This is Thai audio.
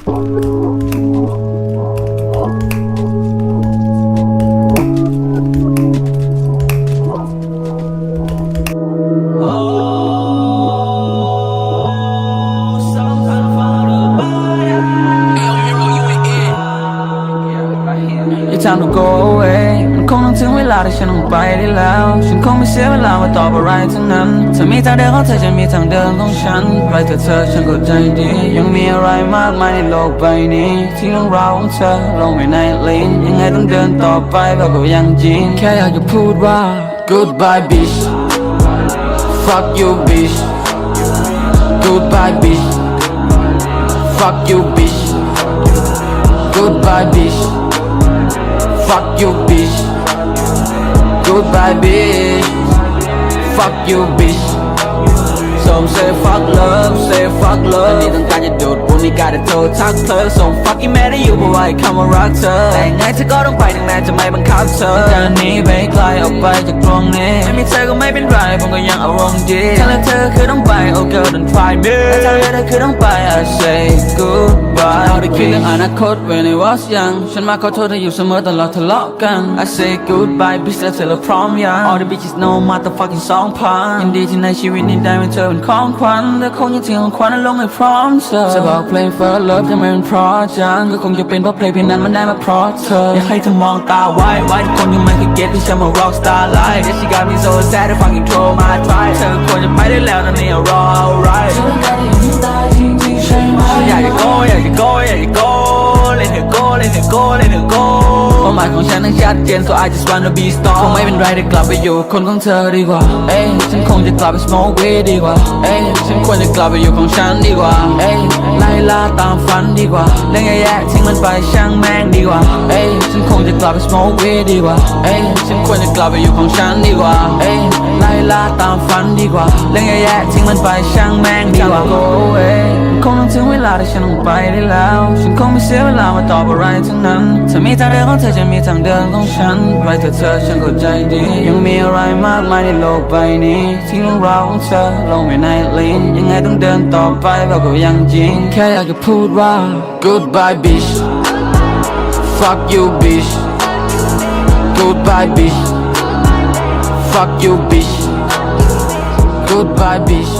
It's time to go away มัน คงต้องถึงเวลาที่ฉันต้องไปได้แล้ว ฉันคงไม่เสียเวลามาตอบอะไรทั้งนั้นเธอมีทางเดินของเธอฉันมีทางเดินของฉันไปเถอเธอฉันก็ใจดี ยังมีอะไรมากมายในโลกใบนี้ ที่เรื่องราวของเธอลงไปในลิ้นยังไงต้องเดินต่อไปเพราก็ยังจริง แค่อยากจะพูดว่า goodbye bitch fuck you bitch goodbye bitch fuck you bitch goodbye bitch Fuck you, bitch. Goodbye, bitch. Fuck you, bitch. Some say fuck love, say fuck love อันนี้ต้องการจะดูดบุญไม่กล้าจะโทรทักเธอส่ง fucking แม่ได้อยู่เพราะว่าไอ้คำว่ารักเธอแต่ไงเธอก็ต้องไปถึงแม้จะไม่บังคับเธอแต่หนี้ไปไกลออกไปจากตรงนี้ไม่มีเธอก็ไม่เป็นไรผมก็ยังอารมณ์ดีถ้าเลือกเธอคือต้องไป oh girl don't try me แต่ถ้าเลือกเธอคือต้องไป I say goodbye เราได้คิดเรื่องอนาคต when I was young ฉันมาขอโทษเธออยู่เสมอตลอดทะเลาะกัน I say goodbye bitch แล้วเธอพร้อมยัง all the bitches know motherfucking สองพันยินดีที่ในชีวิตนี้ได้เป็นเธอเป็นของขวัญและคงยังทิ้งของขวัญนั้นลงให้พร้อมเธอจะบอกเพลง for love จะไม่เป็นเพราะจังก็คงจะเป็นเพราะเพลงเพลงนั้นมันได้มาเพราะเธออยากให้เธอมองตาไว้ไว้ทุกคนยังไม่เคยเก็ตที่ฉันมา rock star life Yeah she got me so sad if I can throw my drive เธอควรจะไปได้แล้วนะเนี่ย raw alright go let her go let go เป้าหมายของฉันนั้นชัดเจน so I just wanna be star คงไม่เป็นไรได้กลับไปอยู่คนของเธอดีกว่า เอ้ยฉันคงจะกลับไป smoke weed ดีกว่า เอ้ยฉันควรจะกลับไปอยู่ของฉันดีกว่า เอ้ยไล่ล่าตามฝันดีกว่าเรื่องแย่ๆทิ้งมันไปช่างแม่งดีกว่า เอ้ยฉันคงจะกลับไป smoke weed ดีกว่า เอ้ยฉันควรจะกลับไปอยู่ของฉันดีกว่า เอ้ยไล่ล่าตามฝันดีกว่าเรื่องแย่ๆทิ้งมันไปช่างแม่งดีกว่า go away ลาที่ฉันต้องไปได้แล้ว ฉันคงไม่เสียเวลามาตอบอะไรทั้งนั้นเธอมีทางเดินของเธอจะมีทางเดินของฉันไปเถอเธอฉันเข้าใจดี ยังมีอะไรมากมายในโลกใบนี้ที่เรื่องราวของเธอลงไปในลิ้นยังไงต้องเดินต่อไปเพราะก็ยังจริง แค่อยากจะพูดว่า goodbye bitch fuck you bitch goodbye bitch fuck you bitch goodbye bitch